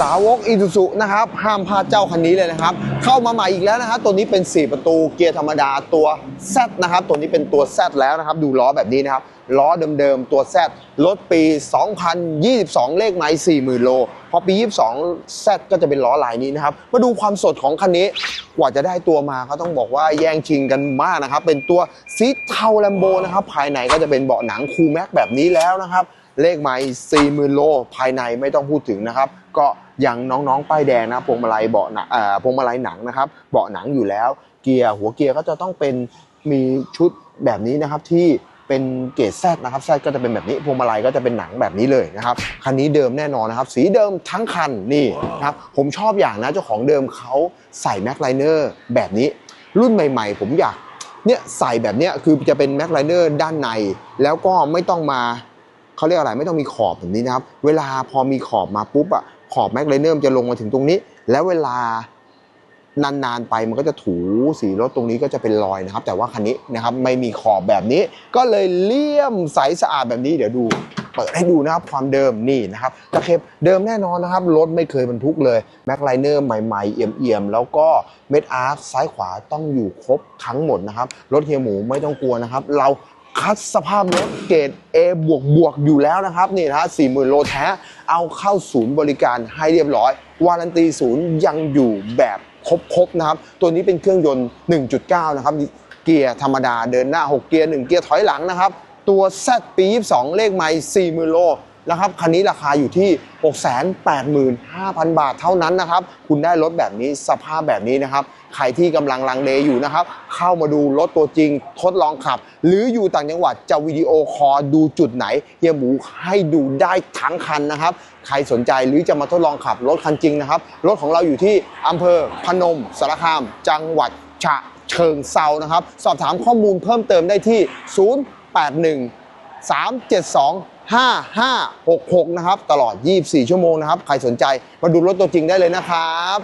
สาวกอีซูซุนะครับห้ามพลาดเจ้าคันนี้เลยนะครับ เข้ามาใหม่อีกแล้วนะครับตัวนี้เป็น 4 ประตูเกียร์ธรรมดาตัว Z นะครับตัวนี้เป็นตัว Z แล้วนะครับ ดูล้อแบบนี้นะครับล้อเดิมๆ ตัว Z รถปี 2022 เลขไมล์40,000 โล พอปี 22 Z ก็จะเป็นล้อลายนี้นะครับ มาดูความสดของคันนี้ กว่าจะได้ตัวมาก็ต้องบอกว่าแย่งชิงกันมากนะครับ เป็นตัวสีเทาแลมโบนะครับ ภายในก็จะเป็นเบาะหนังคูลแม็กแบบนี้แล้วนะครับ เลขไมล์40,000 โล ภายในไม่ต้องพูดถึงนะครับ ก็อย่างน้องๆ ป้ายแดงนะพวงมาลัยเบาะหนังเอ่อพวงมาลัยหนังนะครับ เบาะหนังอยู่แล้ว เกียร์หัวเกียร์ก็จะต้องเป็นมีชุดแบบนี้นะครับที่เป็นเกรดแซดนะครับแซดก็จะเป็นแบบนี้พวงมาลัยก็จะเป็นหนังแบบนี้เลยนะครับคันนี้เดิมแน่นอนนะครับ สีเดิมทั้งคันนี่นะครับผมชอบอย่างนะเจ้าของเดิมเขาใส่แม็กไลเนอร์แบบนี้ รุ่นใหม่ ๆ ผมอยากเนี่ยใส่แบบเนี้ยคือจะเป็นแม็กไลเนอร์ด้านใน แล้วก็ไม่ต้องมา เขาเรียกอะไรไม่ต้องมีขอบแบบนี้นะครับ เวลาพอมีขอบมาปุ๊บอะขอบแม็กไลเนอร์จะลงมาถึงตรงนี้ แล้วเวลานานๆไปมันก็จะถูสีรถตรงนี้ก็จะเป็นรอยนะครับ แต่ว่าคันนี้นะครับไม่มีขอบแบบนี้ ก็เลยเลี่ยมใสสะอาดแบบนี้เดี๋ยวดู เปิดให้ดูนะครับความเดิมนี่นะครับตะเข็บเดิมแน่นอนนะครับรถไม่เคยบรรทุกเลยแม็กไลเนอร์ใหม่ๆเอี่ยมๆแล้วก็เม็ดอาร์ซ้ายขวาต้องอยู่ครบทั้งหมดนะครับรถเฮียหมูไม่ต้องกลัวนะครับ เรา คัดสภาพรถเกรด A บวกบวกอยู่แล้วนะครับนี่นะฮะสี่หมื่นโลแท้เอาเข้าศูนย์บริการให้เรียบร้อย วารันตีศูนย์ยังอยู่แบบครบๆนะครับ ตัวนี้เป็นเครื่องยนต์ 1.9 นะครับ เกียร์ธรรมดาเดินหน้า 6 เกียร์ 1 เกียร์ถอยหลังนะครับ ตัว Z ปี 22 เลขไมล์40,000 โล นะครับคันนี้ราคาอยู่ที่ 685,000 บาทเท่านั้นนะครับ คุณได้รถแบบนี้สภาพแบบนี้นะครับใครที่กำลังลังเลอยู่นะครับ เข้ามาดูรถตัวจริงทดลองขับ หรืออยู่ต่างจังหวัดจะวิดีโอคอลดูจุดไหนเฮียหมูให้ดูได้ทั้งคันนะครับ ใครสนใจหรือจะมาทดลองขับรถคันจริงนะครับ รถของเราอยู่ที่อำเภอพนมสารคาม จังหวัดฉะเชิงเซานะครับ สอบถามข้อมูลเพิ่มเติมได้ที่ 081 372 5566 นะครับ ตลอด 24 ชั่วโมงนะครับ ใครสนใจมาดูรถตัวจริงได้เลยนะครับ